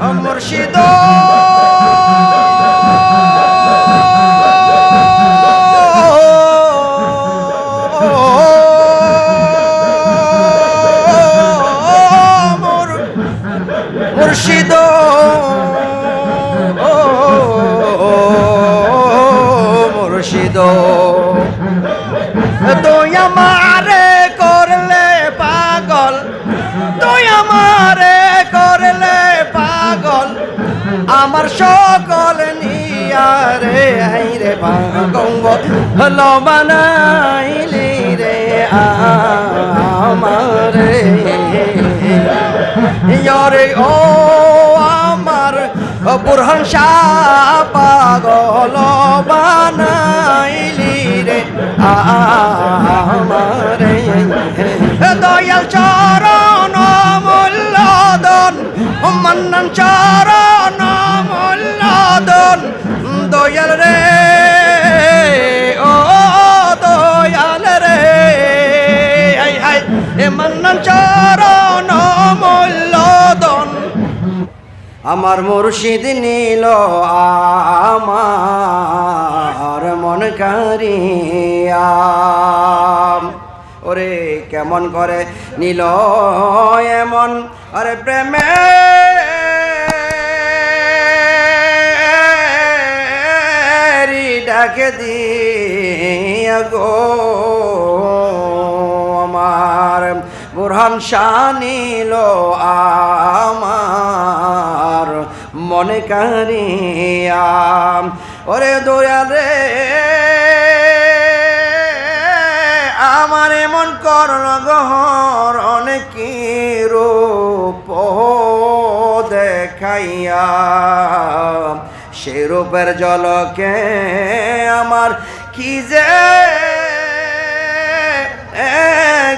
মুর্শিদ। নিয়ারে আই রে পাগঙ্গ হলো বানাইলি রে, আমারে ইয়রে ও আমার বুরহান শাহ পাগল বানাইলি রে, আমারে দয়াল চরণ মূল্যদন মন্নন চরণ রে। দয়াল আমার মুর্শিদ নীল আমার মন কারিয়া। ওরে, কেমন করে নীল এমন। আরে প্রেমে ডাকে দিয়া গো আমার বুরহান শানিল আমার মনে কারিয়া ওরে দয়ালে আমার এমন করল গহর অনেক রূপ দেখাইয়া? সে রূপের জলকে আমার কি যে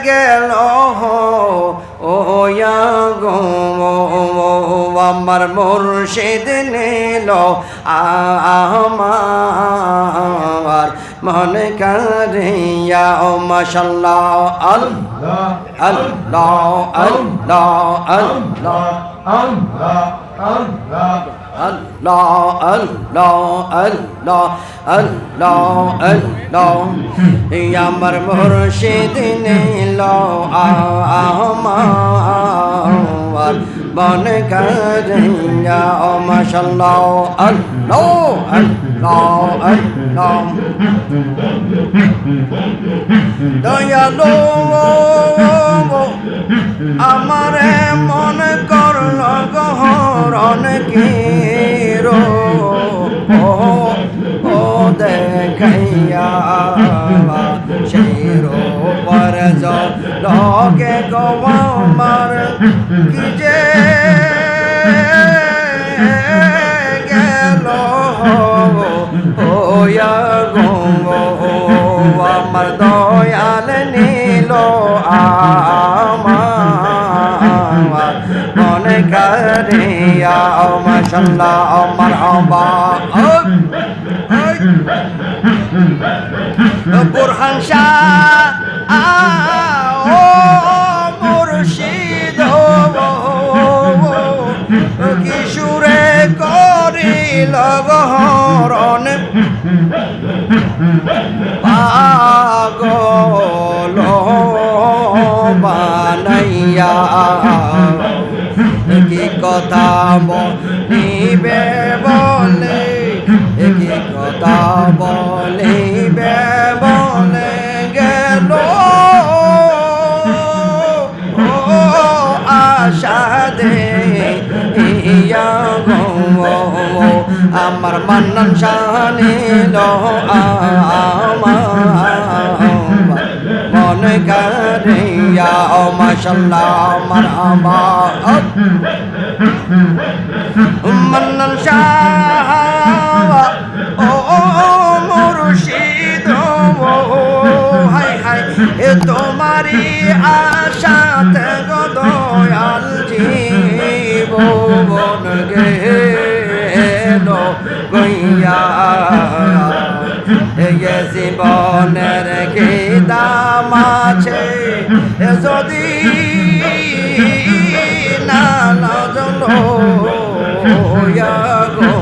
গেল? ও গো আমার মুর্শিদ নিল আমার মন করিয়া ও মশাল্লাহ আল্লাহ আল্লাহ আল্লাহ আল্লাহ আল্লাহ আল্লাহ الله الله الله الله الله يا مر مرشد نيلو آمار بن كرنيا ما شاء الله الله الله الله দয়ালো আমারে মন করল গহরণ কিরো। ও ও দেখাইয়া সেই পর লগে গমার কি যে Sadri Ya oh mashallah oh marhaba Burhan Shah oh Murshid oh Kishore Kori Lagharon Pagolo Banaya একই কথা মনিবে বলে একই কথা বলিবে বলে গেল। ও আশা দে আমার মান্নান শানে লো আমার कर या माशाल्लाह मरहबा मनन शाह ओ, ओ मुर्शिद ओ हाय हाय ए तुम्हारी आशा ते गो दयाल जीवन गेलो गैया জীবনের কি দাম আছে যদি না লাজলো গো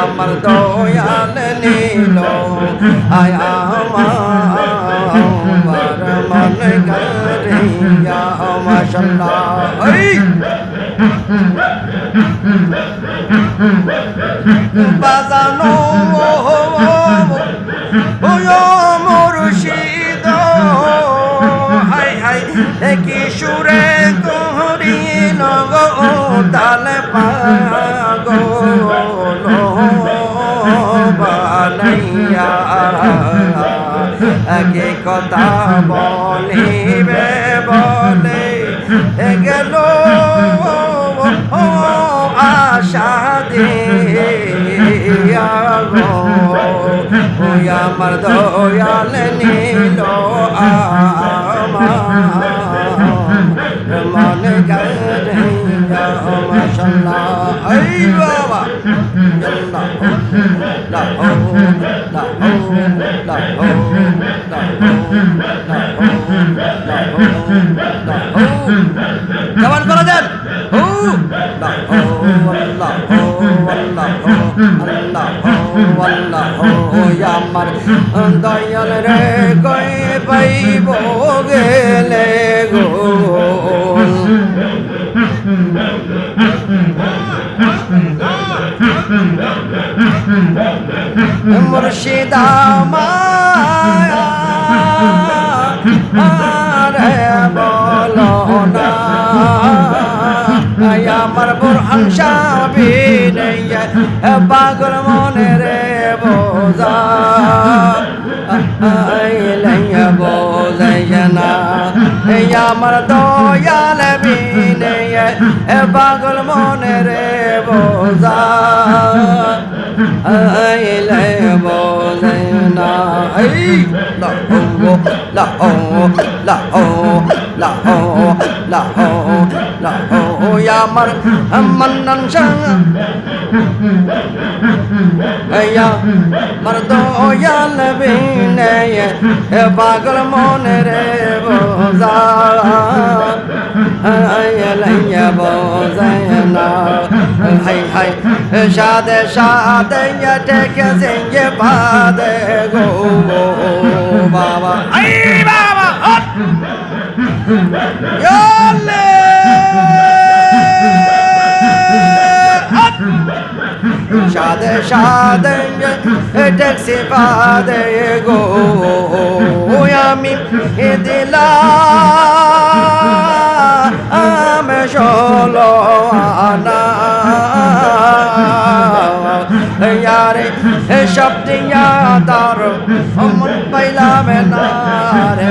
আমার দয়াল নীল, আয় আমার মন করে মাশাল্লাহ এই! বাজানো মুর্শিদ। হাই হাই কি সুরে করিল গো তাল পাগল বানাইয়া। কে কথা বলিবে বলে গেল ওই আমার দয়াল নীল আমার মন বাবা জবান করা যান আমার দয়াল রে কই পাইব গেলে গো মুর্শিদা মায়া আরে বলো না। বুরহান সাবিন পাগল মনে রে বোঝা আইলাইয়া বোঝাইয়া না আমার দয়াল বিনে পাগল মনে রে বোঝা আইলে বোঝাইয়া না এই লা ও লা ও লা ও লা ও লা ও লা ও আমার মন্নন ইয়া মর্দ ইয়াল বিনে পাগল মন রে বোঝা। লাইয়া বোঝায় না। হাই হাই সাদে সাদে টেকে সিংহে ভাদে গো বাবা। বাবা Yo! সাদে সাদে ট্যাক্সি পাদে গো। আমি দিলাম ষোলো আনা। ইয়ারে সব দিয়া তার মন পাইলাম না রে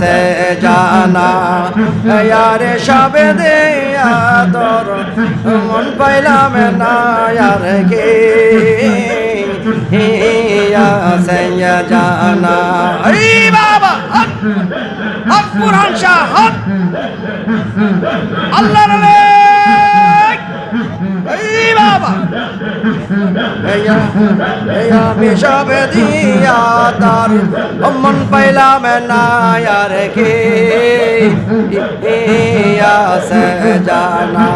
সে জানা। ইয়ারে সবে দেয়া তোর মন পাইলাম না ইয়ার কে সে জানা। আরে বাবা, হক হক পুরান শাহ, হক। আল্লাহ রে बाबा भैया हमेशा दिया दारू पहला मैं नया रखे जाना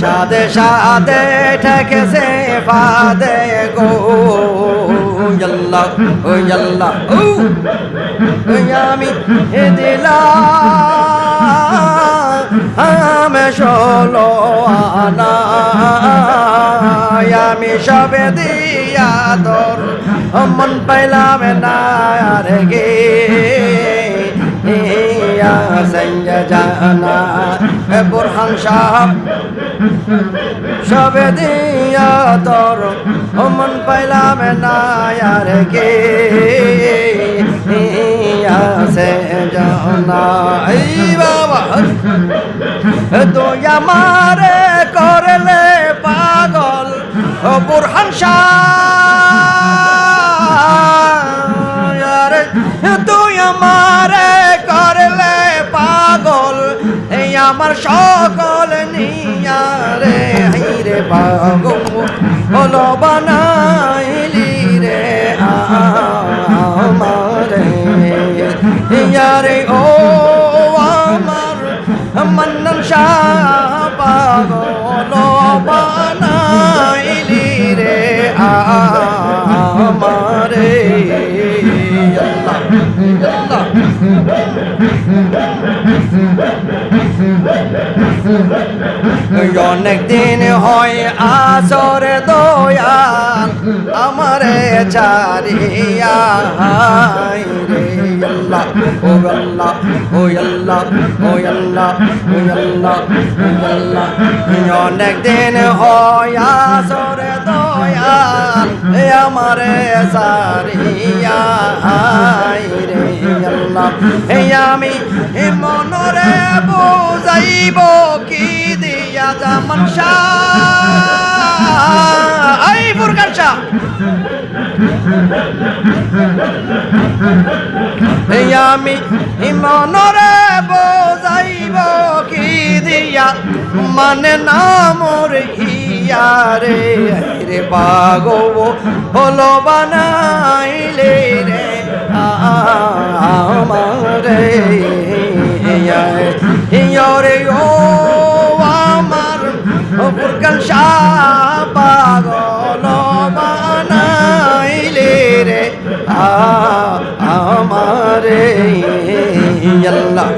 शादे शादे ठेके से फादे गो यल्ला यल्ला আল্লাহ। আমি দিলাম ষোলো আনা। আমি সবে দিয়া তোর মন পাইলাম না আর গে। সঞ্জ জানা বুরহান সাহ সবে দিয়া তোর মন পাইলাম না আর গে সে জানা। এই বাবা তো আমারে করলে পাগল বুরহান তুই আমারে করলে পাগল, এই আমার সকল নিয়ারে হাইরে বাগো হলো বানাইলি অনেক দিন হয় আসরে দয়াল আমারে চারিয়া আল্লাহ ও আল্লাহ ও আল্লাহ ও আল্লাহ ও আল্লাহ ও আল্লাহ অনেক দিন হয় আসরে দয়াল আমারে চারিয়া রে আল্লাহ এই আমি মনরে বুঝাইব কি দিয়া জামান শাহ এই ফুরকান শাহ এই আমি মনরে বোঝাইব কি দিয়া? মানে নামর হিয়া রে রে পাগো হলো বানাইলে রে আমারে হিয়রে ও আমার শাহ পাগল বানাইলে রে আমারে। আল্লাহ।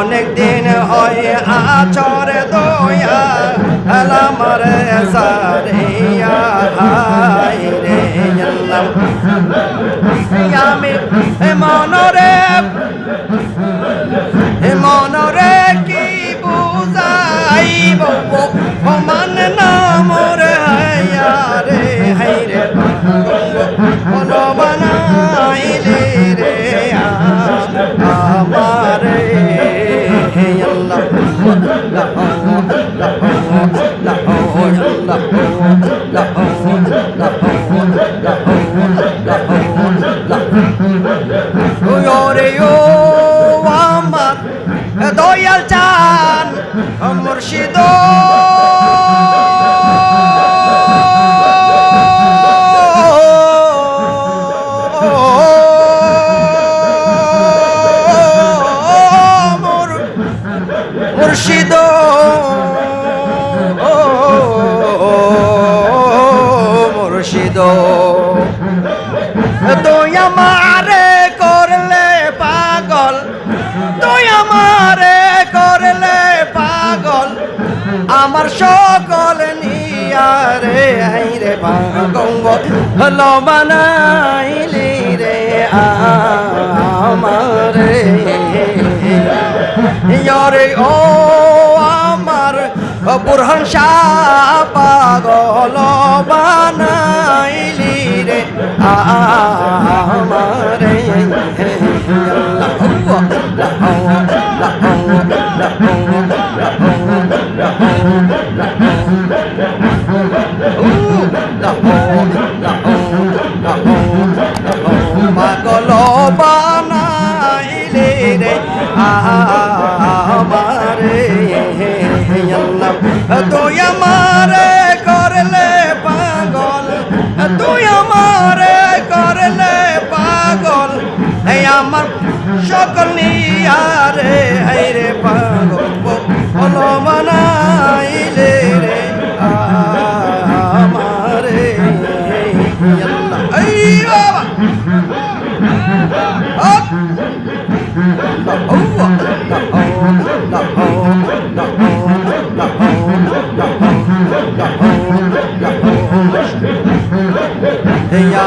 অনেক দিন হয় আচরে দয়া। আমার সারিয়া হাই রে আল্লাহ আমি মনরে মনরে কি বুঝাইব মান নামরে হাইয়া রে ওরে ও আমার দয়াল চান মুর্শিদ সকল নিয়ারে রে গঙ্গ হলো বানাইলি রে, আমারে। ইয়রে ও আমার বুরহান শাহ পাগল বানাইলি রে, আমারে। পাগল আমারে আল্লাহ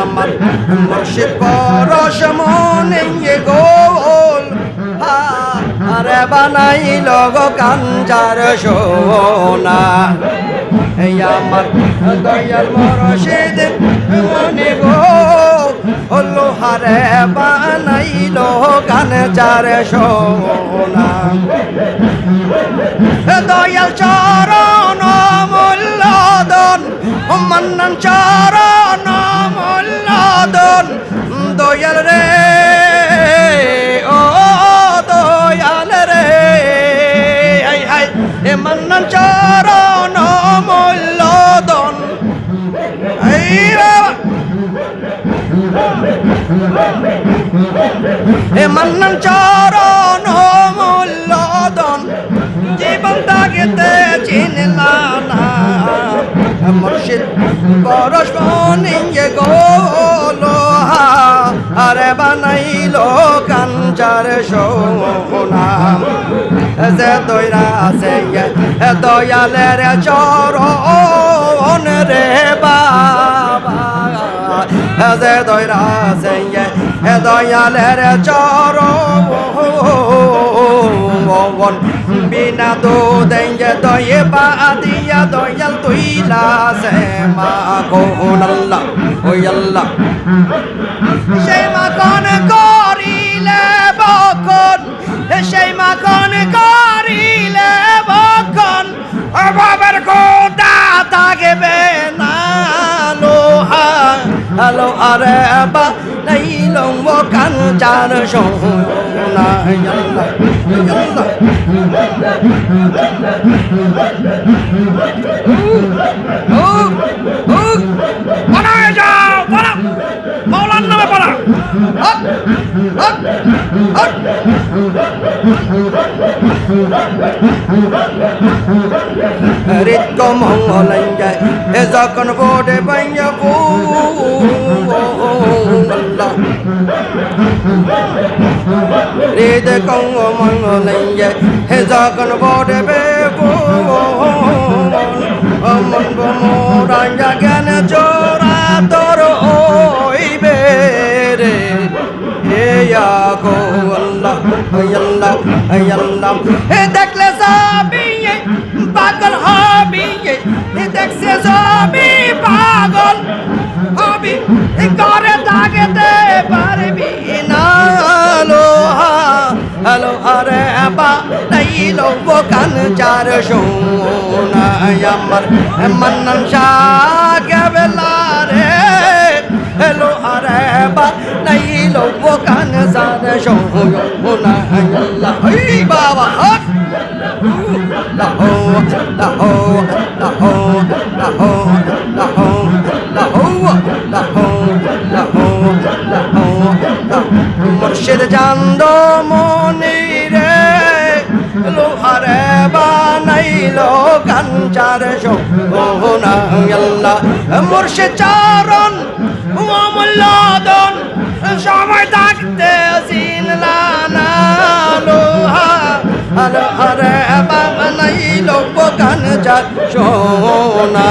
আমার মুর্শিদ পরশ মনে গোল। আরে বানাইল গো কাঞ্জার সোনা। এই আমার দয়াল মরশিদ মনে গো। হলো হারে বানাইল কাঞ্জার সোনা। দয়াল চরণ মূল্যদন মান্নান চরণ মল্লাদন দয়াল রে, ও, দয়াল রে। হাই হাই, এ মান্নান চরণ মূল্য দন বাবা এ মান্নান চরণ বানাইলো কাঞ্চার সোনাম। যে দৈরা আছে দয়ালের চরণ রে বাবা। যে দৈরা আছে দয়ালের চরণ ভবন। বিনা দো দৈঞ্জ দয়ে বাদিয়া দয়াল তুইলা সে মা কোন আল্লাহ ওই আল্লাহ সে মা কোন করিলে বকন সেই মা কোন করিলে বকন। বাবার খোদা থাকবেন hello are ba nay long wo kan cha na so na yalla yalla oh oh para ja para maulan na para hop hop মঙ্গলাই যায় এ যখন বোর্ডে বাইয়া বো রিত কঙ্গ মঙ্গলাই যায় হে যখন বোর্ডে বে বো মন জ্ঞান চোরা তোর ওইবে রে। হে গো আল্লাহ আল্লাহ আল্লাহ। হে দেখলে সবই পাগল হবি হে দেখছে সবই পাগল হবি করে তাকেতে পারবি না। লোহা হ্যালো, আরে বা নাইলো বোকান চার সোনা আমার। মন্নন শাহ বেলা রে। হ্যালো, আরে বা 我干那啥的手哟，我那哟啦，嘿爸爸，然后然后然后然后然后然后我然后然后然后然后我写的战斗模拟的，লোহার বানাইল কাঞ্চার সোনা মোর্শে চারণ অমূল্যদন সময় থাকতে চিনলা না লোহা আলো আরে বাবা নাই লোক গান যা সোনা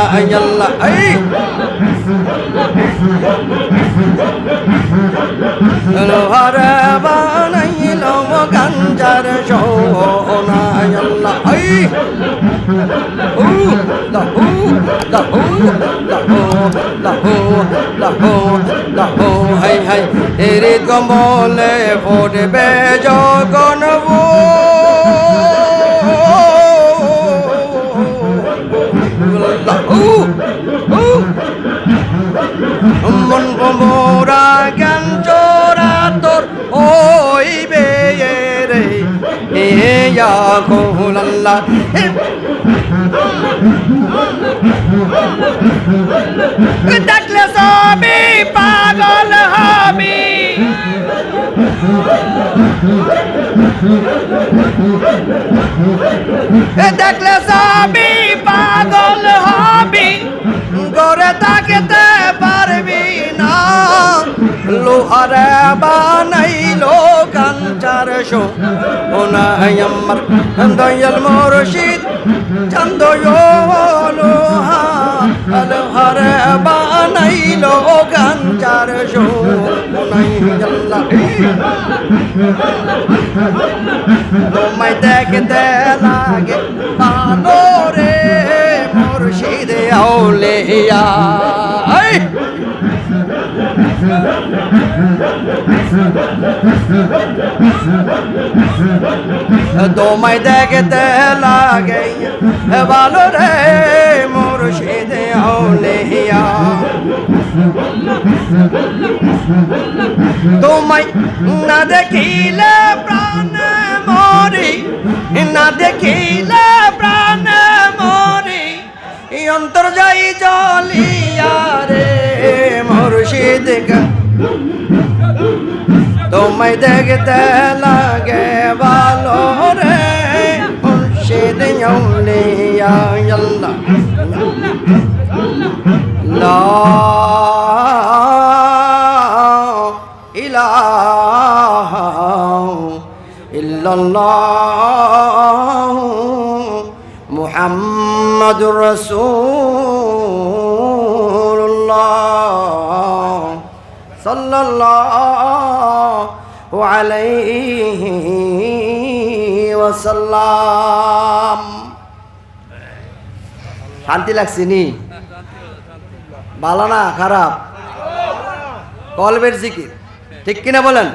লোক গান যার সোনা who, the who, the who, the who, the who, the who, the who, hey hey, হেরে কমলে ফুটবে জগন মন মোরা জ্ঞান চোরা তোর হইবে রে এ যা কোহলাল্লা দেখলে সবই পাগল হবি দেখলে সবই পাগল হবি গড়ে তাকেতে পারবি না লোহারে বানাইলো কাঞ্চার শো ওনাই আমার দয়াল মুর্শিদ চন্দ লোহা লোহারে বানাইলো কাঞ্চার শো ওনাই আল্লাহ তোমায় দেখতে লাগে ভালো রে মুর্শিদ আউলিয়া! তোমায় দেখতে লাগে ভালো রে মুর্শিদ আউলিয়া তোমায় না দেখিলে প্রাণ মরি, না দেখিলে প্রাণ মরি অন্তর যাই জলিয়া রে গা তোমায় দেখতে লাগে ভালো রে মুর্শিদ আউলিয়া আল্লাহ লা ইলাহা ইল্লাল্লাহ সাল্লাল্লাহু আলাইহি ওয়াসাল্লাম। শান্তি লাগছে নি? ভালো না খারাপ? কলবের জিকির। ঠিক কিনা বলেন?